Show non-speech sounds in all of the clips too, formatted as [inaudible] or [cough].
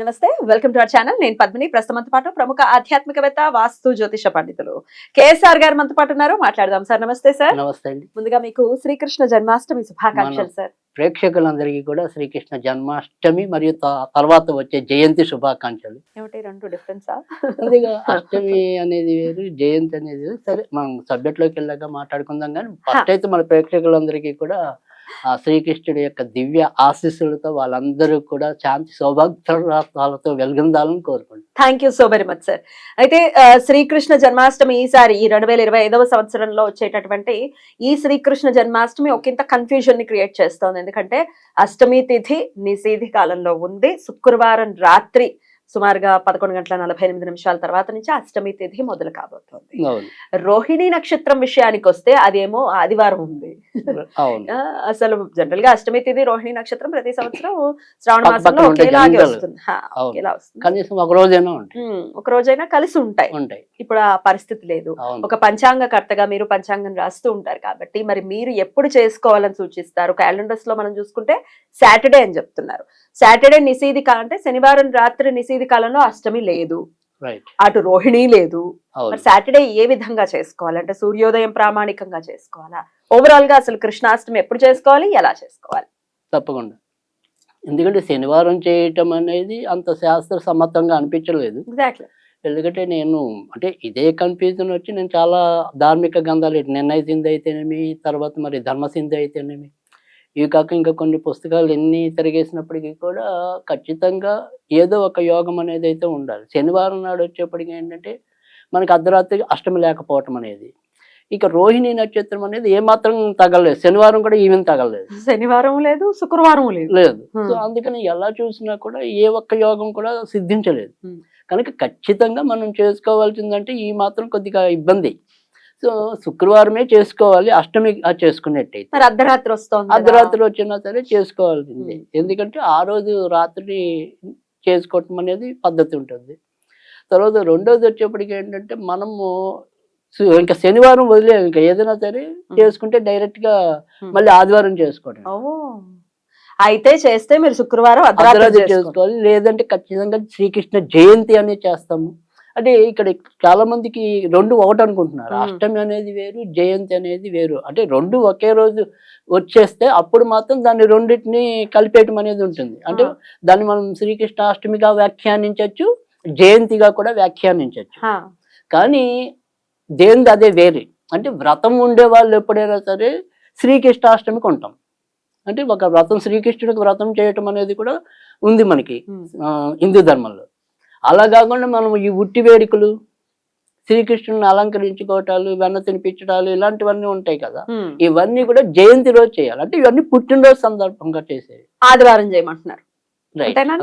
నమస్తే welcome to our channel. నేను పద్మిని. ప్రస్తుతంతో పాటు ప్రముఖ ఆధ్యాత్మికవేత్త వాస్తు జ్యోతిష పండితులు కేఎస్ఆర్ గారు మనతో పాటు ఉన్నారు. మాట్లాడదాం సార్. నమస్తే సార్. నమస్తే అండి. ముందుగా మీకు శ్రీకృష్ణ జన్మాష్టమి శుభాకాంక్షలు సార్. ప్రేక్షకులందరికీ కూడా శ్రీకృష్ణ జన్మాష్టమి మరియు తర్వాత వచ్చే జయంతి శుభాకాంక్షలు. ఏమిటి రెండు డిఫరెన్సా అష్టమి అనేది వేరు జయంతి అనేది. సరే మనం సబ్జెక్ట్లోకి వెళ్ళాక మాట్లాడుకుందాం కానీ ఫస్ట్ అయితే మన ప్రేక్షకులందరికీ కూడా ఆ శ్రీకృష్ణుడి యొక్క దివ్య ఆశీస్సులతో వాళ్ళందరూ కూడా శాంతి సౌభాగ్యాలతో వెలుగొందాలని కోరుకుంటున్నాను thank you so very much sir అయితే శ్రీకృష్ణ జన్మాష్టమి ఈసారి ఈ రెండు వేల ఇరవై ఐదవ సంవత్సరంలో వచ్చేటటువంటి ఈ శ్రీకృష్ణ జన్మాష్టమి ఒకంత కన్ఫ్యూజన్ని క్రియేట్ చేస్తోంది. ఎందుకంటే అష్టమి తిథి నిషేధి కాలంలో ఉంది. శుక్రవారం రాత్రి సుమారుగా పదకొండు గంటల నలభై ఎనిమిది నిమిషాల తర్వాత నుంచి అష్టమి తిథి మొదలు కాబోతోంది. రోహిణి నక్షత్రం విషయానికి వస్తే అదేమో ఆదివారం ఉంది. అసలు జనరల్గా అష్టమి తిథి రోహిణి నక్షత్రం ప్రతి సంవత్సరం శ్రావణ మాసంలో ఒకేలాగే. వస్తుంది. ఒకేలా వస్తుంది. ఒక రోజైనా కలిసి ఉంటాయి. ఉంటాయి. ఇప్పుడు ఆ పరిస్థితి లేదు. ఒక పంచాంగకర్తగా మీరు పంచాంగం రాస్తూ ఉంటారు కాబట్టి మరి మీరు ఎప్పుడు చేసుకోవాలని సూచిస్తారు? క్యాలెండర్స్లో మనం చూసుకుంటే సాటర్డే అని చెప్తున్నారు. సాటర్డే నిషేధిక అంటే శనివారం రాత్రి నిషేధి కాలంలో అష్టమి లేదు. రైట్ అటు రోహిణి లేదు. మరి సాటర్డే ఏ విధంగా చేసుకోవాలి? అంటే సూర్యోదయం ప్రామాణికంగా చేసుకోవాలా? ఓవరాల్గా అసలు కృష్ణాష్టమి ఎప్పుడు చేసుకోవాలి? ఎలా చేసుకోవాలి? తప్పకుండా. ఎందుకంటే శనివారం చేయటం అనేది అంత శాస్త్ర సమ్మతంగా అనిపించలేదు. ఎందుకంటే నేను అంటే ఇదే కన్ఫ్యూజన్ వచ్చి నేను చాలా ధార్మిక గ్రంథాలు నిర్ణయ సింధు అయితేనేమి తర్వాత మరి ధర్మసింధు అయితేనేమి ఇవి కాక ఇంకా కొన్ని పుస్తకాలు ఎన్ని తిరిగేసినప్పటికీ కూడా ఖచ్చితంగా ఏదో ఒక యోగం అనేది అయితే ఉండాలి. శనివారం నాడు వచ్చేప్పటికి ఏంటంటే మనకి అర్ధరాత్రి అష్టమి లేకపోవటం అనేది. ఇక రోహిణి నక్షత్రం అనేది ఏమాత్రం తగలలేదు. శనివారం కూడా ఈవెన్ తగలలేదు. శనివారం లేదు శుక్రవారం లేదు. లేదు. సో అందుకని ఎలా చూసినా కూడా ఏ ఒక్క యోగం కూడా సిద్ధించలేదు. కనుక ఖచ్చితంగా మనం చేసుకోవాల్సిందంటే ఈ మాత్రం కొద్దిగా ఇబ్బంది. సో శుక్రవారమే చేసుకోవాలి అష్టమి చేసుకున్నట్టయితే మరి అర్ధరాత్రి వస్తుంది. అర్ధరాత్రి వచ్చినా సరే చేసుకోవాల్సిందే. ఎందుకంటే ఆ రోజు రాత్రి చేసుకోవటం అనేది పద్ధతి ఉంటుంది తర్వాత రెండోది వచ్చేప్పటికి ఏంటంటే మనము ఇంకా శనివారం వదిలే ఇంకా ఏదైనా సరే చేసుకుంటే డైరెక్ట్గా. మళ్ళీ ఆదివారం చేసుకోవడం అయితే చేస్తే మీరు శుక్రవారం. చేసుకోవాలి లేదంటే ఖచ్చితంగా శ్రీకృష్ణ జయంతి అనేది చేస్తాము అంటే ఇక్కడ చాలా మందికి రెండు ఒకటి అనుకుంటున్నారు. అష్టమి అనేది వేరు జయంతి అనేది వేరు. అంటే రెండు ఒకే రోజు వచ్చేస్తే అప్పుడు మాత్రం దాన్ని రెండింటిని కలిపేయటం అనేది ఉంటుంది. అంటే. దాన్ని మనం శ్రీకృష్ణ అష్టమిగా వ్యాఖ్యానించవచ్చు జయంతిగా కూడా వ్యాఖ్యానించవచ్చు. కానీ దేనిది అదే వేరే. అంటే వ్రతం ఉండే వాళ్ళు ఎప్పుడైనా సరే శ్రీకృష్ణాష్టమికి ఉంటాం అంటే ఒక వ్రతం శ్రీకృష్ణుడికి వ్రతం చేయటం అనేది కూడా ఉంది మనకి. హిందూ ధర్మంలో. అలా కాకుండా మనం ఈ ఉట్టి వేడుకలు శ్రీకృష్ణుని అలంకరించుకోవటాలు వెన్న తినిపించడాలు ఇలాంటివన్నీ ఉంటాయి కదా. ఇవన్నీ కూడా జయంతి రోజు చేయాలి. అంటే ఇవన్నీ పుట్టినరోజు సందర్భంగా చేసేవి ఆదివారం చేయమంటున్నారు?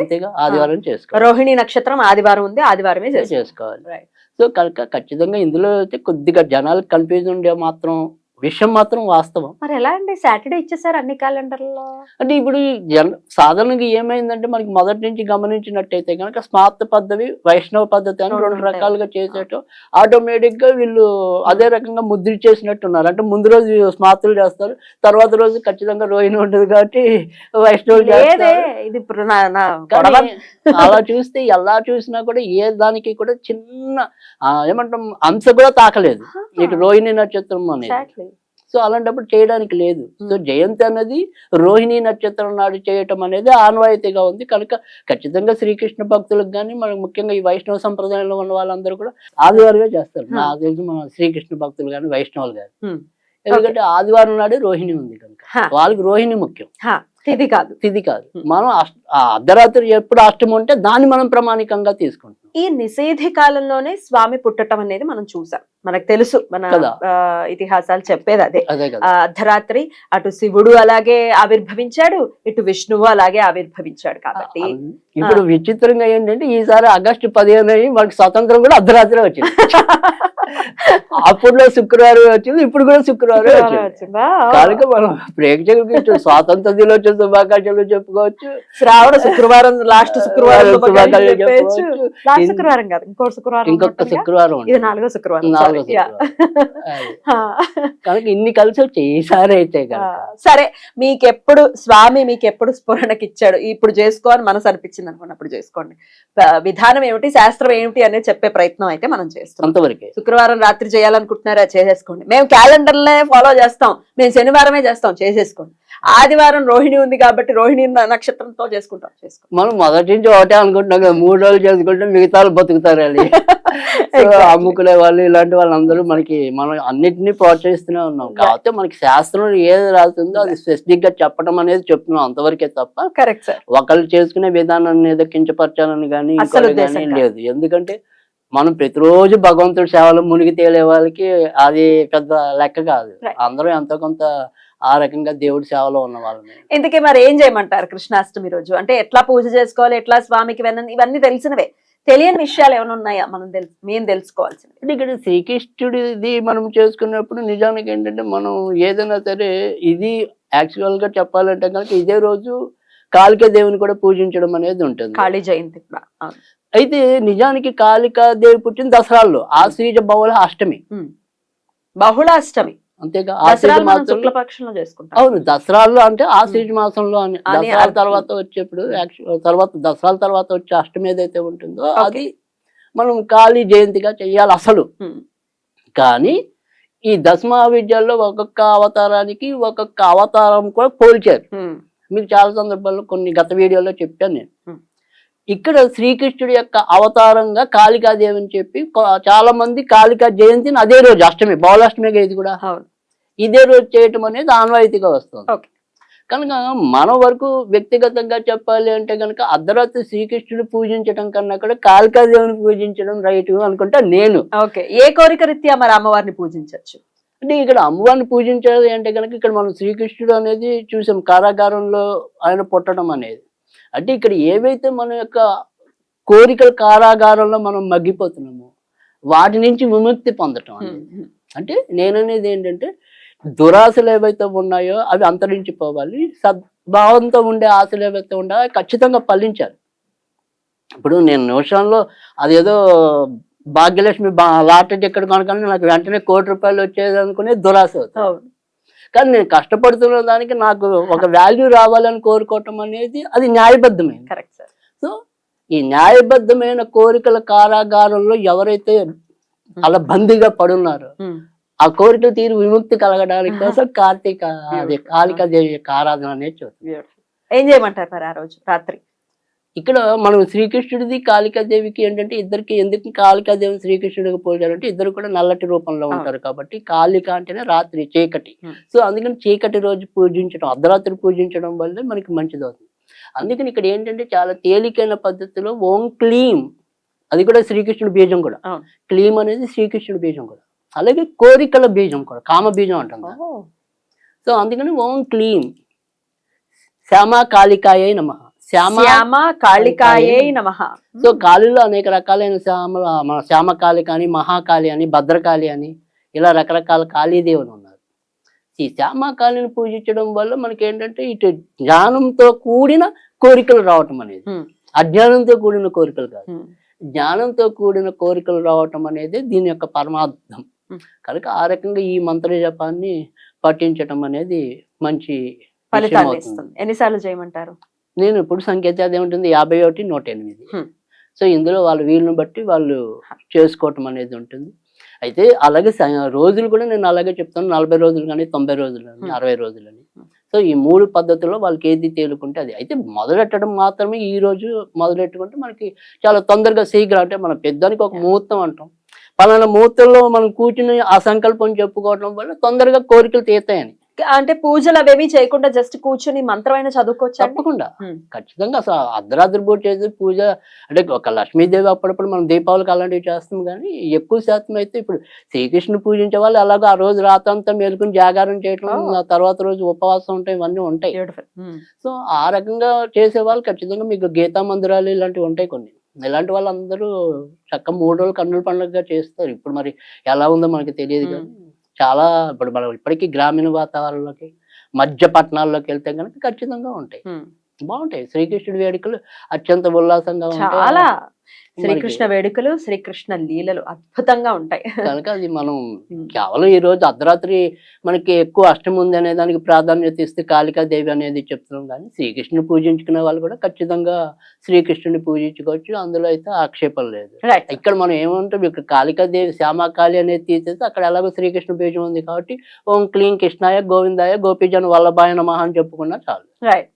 అంతేగా. ఆదివారం చేసుకోవాలి. రోహిణి నక్షత్రం ఆదివారం ఉంది ఆదివారమే చేసుకోవాలి. సో కనుక ఖచ్చితంగా ఇందులో అయితే కొద్దిగా జనాలకు కన్ఫ్యూజ్ ఉండే మాత్రం విషయం మాత్రం వాస్తవం. మరి ఎలా అండి? సాటర్డే ఇచ్చేసారు అన్ని క్యాలెండర్లో? అంటే ఇప్పుడు జన సాధారణంగా ఏమైందంటే మనకి మొదటి నుంచి గమనించినట్టయితే కనుక స్మార్త పద్ధతి వైష్ణవ పద్ధతి అని రెండు. రకాలుగా చేసేటం ఆటోమేటిక్గా వీళ్ళు అదే రకంగా ముద్ర చేసినట్టున్నారు. అంటే ముందు రోజు స్మార్తులు చేస్తారు తర్వాత రోజు ఖచ్చితంగా రోహిణి ఉంటుంది కాబట్టి వైష్ణవులు చేస్తారు. అలా చూస్తే ఎలా చూసినా కూడా ఏ దానికి కూడా చిన్న ఏమంటాం అంశ కూడా తాకలేదు. ఇటు రోహిణి నక్షత్రం అనేది. సో అలాంటప్పుడు చేయడానికి లేదు. సో. జయంతి అనేది రోహిణి నక్షత్రం నాడు చేయటం అనేది ఆనవాయితీగా ఉంది. కనుక ఖచ్చితంగా శ్రీకృష్ణ భక్తులకు కానీ మనకు ముఖ్యంగా ఈ వైష్ణవ సంప్రదాయంలో ఉన్న వాళ్ళందరూ కూడా ఆదివారమే చేస్తారు. నాకు తెలిసి మన శ్రీకృష్ణ భక్తులు కానీ వైష్ణవులు కానీ. ఎందుకంటే ఆదివారం నాడే రోహిణి ఉంది కనుక. వాళ్ళకి రోహిణి ముఖ్యం. ఇది కాదు. తిథి కాదు. మనం అష్ట- అర్ధరాత్రి ఎప్పుడు అష్టమి ఉంటే దాన్ని మనం ప్రమాణికంగా తీసుకుంటాం. ఈ నిషేధి కాలంలోనే స్వామి పుట్టటం అనేది మనం చూసాం. మనకు తెలుసు మన ఇతిహాసాలు చెప్పేది అదే. అర్ధరాత్రి అటు శివుడు అలాగే ఆవిర్భవించాడు ఇటు విష్ణువు అలాగే ఆవిర్భవించాడు కాబట్టి. ఇప్పుడు విచిత్రంగా ఏంటంటే ఈసారి ఆగస్టు పదిహేను మనకి స్వతంత్రం కూడా అర్ధరాత్రి వచ్చింది. [laughs] అప్పుడులో శుక్రవారం వచ్చింది ఇప్పుడు కూడా శుక్రవారం? కనుక మనం ప్రేక్షకులకి స్వాతంత్ర దినోత్సవ శుభాకాంక్షలు చెప్పుకోవచ్చు. శ్రావణ శుక్రవారం లాస్ట్ శుక్రవారం శుభాకాంక్షలు. చెప్పుకోవచ్చు. శుక్రవారం కాదు ఇంకో శుక్రవారం ఇంకొక? శుక్రవారం ఇది. నాలుగో శుక్రవారం నాలుగో. [laughs] కనుక ఇన్ని కలిసి వచ్చాయి ఈసారి అయితే సరే మీకెప్పుడు స్వామి మీకు ఎప్పుడు స్ఫురణకి ఇచ్చాడు? ఇప్పుడు చేసుకో అని మనసు అనిపించింది అనుకున్నప్పుడు చేసుకోండి. విధానం ఏమిటి శాస్త్రం ఏమిటి అనేది చెప్పే ప్రయత్నం అయితే మనం చేస్తాం. అంతవరకే. శుక్రవారం రాత్రి చేయాలనుకుంటున్నారా చేసేసుకోండి. మేము క్యాలెండర్లే ఫాలో చేస్తాం. మేము శనివారమే చేస్తాం చేసేసుకోండి. ఆదివారం రోహిణి ఉంది కాబట్టి రోహిణి నక్షత్రంతో చేసుకుంటాం చేసుకోండి మనం మొదటి నుంచి ఒకటే అనుకుంటున్నాం కదా మూడు రోజులు చేసుకుంటే మిగతా వాళ్ళు బతుకుతారు అని [laughs] సో Exactly. అమ్ముకునే వాళ్ళు ఇలాంటి వాళ్ళందరూ మనకి మనం అన్నిటినీ ప్రోత్సహిస్తూనే ఉన్నాం. కాకపోతే మనకి శాస్త్రం ఏది రాస్తుందో అది స్పెసిఫిక్గా చెప్పడం అనేది చెప్తున్నాం అంతవరకే తప్ప కరెక్ట్ సార్ ఒకళ్ళు చేసుకునే విధానాన్ని ఏదో కించపరచాలని కానీ ఇంకోటి కానీ. లేదు. ఎందుకంటే మనం ప్రతిరోజు భగవంతుడి సేవలో మునిగి తేలే వాళ్ళకి అది పెద్ద లెక్క కాదు. అందరూ ఎంతో కొంత ఆ రకంగా దేవుడి సేవలో ఉన్న వాళ్ళని ఇందుకే మరి ఏం చేయమంటారు కృష్ణాష్టమి రోజు? అంటే ఎట్లా పూజ చేసుకోవాలి ఎట్లా స్వామికి వెన్న ఇవన్నీ తెలిసినవే. తెలియని విషయాలు ఏమైనా ఉన్నాయా? మనం తెలుసు మేము తెలుసుకోవాల్సింది. అంటే ఇక్కడ శ్రీకృష్ణుడిది మనం చేసుకున్నప్పుడు నిజానికి ఏంటంటే మనం ఏదైనా సరే ఇది యాక్చువల్గా చెప్పాలంటే కనుక ఇదే రోజు కాళికా దేవుని కూడా పూజించడం అనేది ఉంటుంది. కాళీ జయంతి. అయితే నిజానికి కాళికా దేవి పుట్టిన దసరాల్లో ఆశ్రీజ బహుళ అష్టమి. బహుళాష్టమి. అంతేగా ఆశ్రీజ మాసంలో చేసుకుంటాం అవును దసరాల్లో అంటే ఆశ్రీజ మాసంలో అని దసరాల. తర్వాత వచ్చేప్పుడు యాక్చువల్ తర్వాత దసరాల తర్వాత వచ్చే అష్టమి ఏదైతే ఉంటుందో. అది మనం కాళీ జయంతిగా చెయ్యాలి అసలు. కానీ ఈ దశమా విద్యల్లో ఒక్కొక్క అవతారానికి ఒక్కొక్క అవతారం కూడా పోల్చారు. మీకు చాలా సందర్భాల్లో కొన్ని గత వీడియోలో చెప్పాను నేను. ఇక్కడ శ్రీకృష్ణుడి యొక్క అవతారంగా కాళికాదేవి అని చెప్పి చాలా మంది కాళికా జయంతిని అదే రోజు అష్టమి బౌలాష్టమిగా ఇది కూడా ఇదే రోజు చేయటం అనేది ఆన్వాయితీగా వస్తుంది. కనుక మన వరకు వ్యక్తిగతంగా చెప్పాలి అంటే కనుక అర్ధరాత్రి శ్రీకృష్ణుడు పూజించడం కన్నా కూడా కాళికాదేవిని పూజించడం రైట్ అనుకుంటా నేను. ఓకే. ఏ కోరిక రీత్యా మరి అమ్మవారిని పూజించవచ్చు? అంటే ఇక్కడ అమ్మవారిని పూజించాలి అంటే కనుక ఇక్కడ మనం శ్రీకృష్ణుడు అనేది చూసాం కారాగారంలో ఆయన పుట్టడం అనేది. అంటే ఇక్కడ ఏవైతే మన యొక్క కోరికల కారాగారంలో మనం మగ్గిపోతున్నామో వాటి నుంచి విముక్తి పొందటం అనేది. అంటే నేననేది ఏంటంటే దురాశలు ఏవైతే ఉన్నాయో అవి అంతరించిపోవాలి. సద్భావంతో ఉండే ఆశలు ఏవైతే ఉన్నాయో అవి ఖచ్చితంగా ఫలించాలి. ఇప్పుడు నేను నిమిషంలో అదేదో భాగ్యలక్ష్మి లాటరీ టికెట్ కొనగానే నాకు వెంటనే కోటి రూపాయలు వచ్చేది అనుకునే దురాశ అవుతుంది. కానీ నేను కష్టపడుతున్న దానికి నాకు ఒక వాల్యూ రావాలని కోరుకోవటం అనేది అది న్యాయబద్ధమైంది. Correct sir. సో ఈ న్యాయబద్ధమైన కోరికల కారాగారంలో ఎవరైతే అలా బందీగా పడున్నారో ఆ కోరికలు తీరు విముక్తి కలగడానికి కోసం కార్తీక అదే కాళికాదేవి యొక్క ఆరాధన అనేది చూస్తాం. ఏం చేయమంటారు మరి ఆ రోజు? రాత్రి? ఇక్కడ మనం శ్రీకృష్ణుడిది కాళికాదేవికి ఏంటంటే ఇద్దరికి ఎందుకు కాళికాదేవి శ్రీకృష్ణుడికి పోల్చారంటే ఇద్దరు కూడా నల్లటి రూపంలో ఉంటారు కాబట్టి కాళిక అంటేనే రాత్రి చీకటి. Hmm. సో అందుకని చీకటి రోజు పూజించడం అర్ధరాత్రి పూజించడం వల్ల మనకి మంచిది అవుతుంది. అందుకని ఇక్కడ ఏంటంటే చాలా తేలికైన పద్ధతిలో ఓం క్లీం అది కూడా శ్రీకృష్ణుడి బీజం కూడా. క్లీం అనేది శ్రీకృష్ణుడి బీజం కూడా. అలాగే కోరికల బీజం కూడా కామ బీజం అంటాం కదా. సో అందుకని ఓం క్లీం. శ్యామ కాళికాయ నమ. శ్యామ శ్యామ కాళికాయే నమ. సో కాళీలో అనేక రకాలైన శ్యామల మన శ్యామకాళి కానీ మహాకాళి అని భద్రకాళి అని ఇలా రకరకాల కాళీదేవులు ఉన్నారు. ఈ శ్యామకాళిని పూజించడం వల్ల మనకి ఏంటంటే ఇటు జ్ఞానంతో కూడిన కోరికలు రావటం అనేది. అజ్ఞానంతో కూడిన కోరికలు కాదు. జ్ఞానంతో కూడిన కోరికలు రావటం అనేది దీని యొక్క పరమార్థం. కనుక ఆ రకంగా ఈ మంత్ర జపాన్ని పఠించటం అనేది మంచి. ఇస్తుంది ఎన్నిసార్లు చేయమంటారు? నేను ఇప్పుడు సంకేతాలు ఏముంటుంది? యాభై ఒకటి నూట ఎనిమిది. సో ఇందులో వాళ్ళ వీలుని బట్టి వాళ్ళు చేసుకోవటం అనేది ఉంటుంది. అయితే అలాగే రోజులు కూడా నేను అలాగే చెప్తాను. నలభై రోజులు కానీ తొంభై రోజులు కానీ. అరవై రోజులు అని. సో ఈ మూడు పద్ధతుల్లో వాళ్ళకి ఏది తేలుకుంటే అది. అయితే మొదలెట్టడం మాత్రమే ఈ రోజు మొదలెట్టుకుంటే మనకి చాలా తొందరగా శీఘ్రం అంటే మన పెద్దానికి ఒక. ముహూర్తం అంటాం. పలానా ముహూర్తంలో మనం కూర్చుని ఆ సంకల్పం చెప్పుకోవడం వల్ల తొందరగా కోరికలు తీరుతాయని. అంటే పూజలు అవేమీ చేయకుండా జస్ట్ కూర్చుని మంత్రమైన చదువుకోవచ్చా తప్పకుండా. ఖచ్చితంగా అసలు అర్ధరాత్రి పూట చేసే పూజ అంటే ఒక లక్ష్మీదేవి అప్పుడప్పుడు మనం దీపావళికి అలాంటివి చేస్తాం కానీ ఎక్కువ శాతం అయితే ఇప్పుడు శ్రీకృష్ణుని పూజించే వాళ్ళు అలాగో ఆ రోజు రాత్రంతా మేలుకుని జాగారం చేయటం. ఆ తర్వాత రోజు ఉపవాసం ఉంటాయి ఇవన్నీ ఉంటాయి. సో ఆ రకంగా చేసే వాళ్ళు ఖచ్చితంగా మీకు గీతా మందిరాలు ఇలాంటివి ఉంటాయి కొన్ని. ఇలాంటి వాళ్ళందరూ చక్క మూడు రోజులు కన్నుల పండుగగా చేస్తారు. ఇప్పుడు మరి ఎలా ఉందో మనకి తెలియదు కానీ చాలా ఇప్పుడు మనం ఇప్పటికీ గ్రామీణ వాతావరణంలోకి మధ్య పట్టణాల్లోకి వెళ్తే కనుక ఖచ్చితంగా ఉంటాయి. బాగుంటాయి. శ్రీకృష్ణుడి వేడుకలు అత్యంత ఉల్లాసంగా ఉంటాయి. చాలా. శ్రీకృష్ణ వేడుకలు శ్రీకృష్ణ లీలలు అద్భుతంగా ఉంటాయి. కనుక అది మనం. కేవలం ఈ రోజు అర్ధరాత్రి మనకి ఎక్కువ అష్టమి ఉంది అనే దానికి ప్రాధాన్యత ఇస్తే కాళికాదేవి అనేది చెప్తున్నాం కానీ శ్రీకృష్ణుని పూజించుకునే వాళ్ళు కూడా ఖచ్చితంగా శ్రీకృష్ణుని పూజించుకోవచ్చు. అందులో అయితే ఆక్షేపం లేదు. ఇక్కడ మనం ఏమంటాం? ఇక్కడ కాళికాదేవి శ్యామాకాళి అనేది తీసేస్తే అక్కడ ఎలాగో శ్రీకృష్ణ బీజం ఉంది కాబట్టి ఓం క్లీం కృష్ణాయ గోవిందాయ గోపీజన్ వల్లభాయ నమః అని చెప్పుకున్నా చాలు. రైట్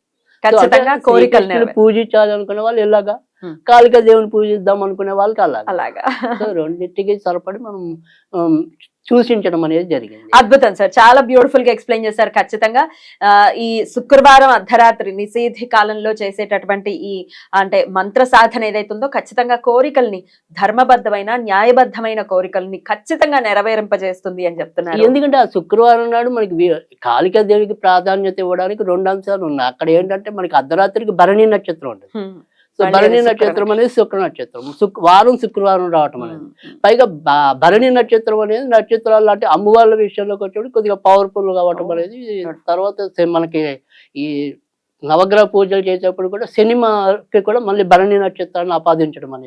ఖచ్చితంగా కోరికలు శ్రీకృష్ణుని నెరవేరు. పూజించాలి అనుకునే వాళ్ళు ఇలాగా. కాళికా దేవుని పూజిద్దాం అనుకునే వాళ్ళకి అలాగా. అలాగా. సో రెండింటికి సరిపడి మనం ఉమ్, సూచించడం అనేది జరిగింది. అద్భుతం సార్. చాలా బ్యూటిఫుల్గా ఎక్స్ప్లెయిన్ చేశారు. ఖచ్చితంగా ఈ శుక్రవారం అర్ధరాత్రి నిషేధి కాలంలో చేసేటటువంటి ఈ అంటే మంత్ర సాధన ఏదైతుందో ఖచ్చితంగా కోరికల్ని ధర్మబద్ధమైన న్యాయబద్ధమైన కోరికల్ని ఖచ్చితంగా నెరవేరింపజేస్తుంది అని చెప్తున్నారు. ఎందుకంటే ఆ శుక్రవారం నాడు మనకి కాళికా దేవికి ప్రాధాన్యత ఇవ్వడానికి రెండు అంశాలు ఉన్నాయి. అక్కడ ఏంటంటే మనకి అర్ధరాత్రికి భరణి నక్షత్రం ఉంటుంది. హ్మ్. సో భరణి నక్షత్రం అనేది శుక్ర నక్షత్రం. వారం శుక్రవారం రావటం అనేది. పైగా బ- భరణి నక్షత్రం అనేది నక్షత్రాలు లాంటి అమ్మవాళ్ళ విషయంలోకి వచ్చేప్పుడు కొద్దిగా పవర్ఫుల్ కావటం. అనేది తర్వాత మనకి ఈ నవగ్రహ పూజలు చేసేప్పుడు కూడా సినిమాకి కూడా మళ్ళీ భరణి నక్షత్రాన్ని ఆపాదించడం అనేది.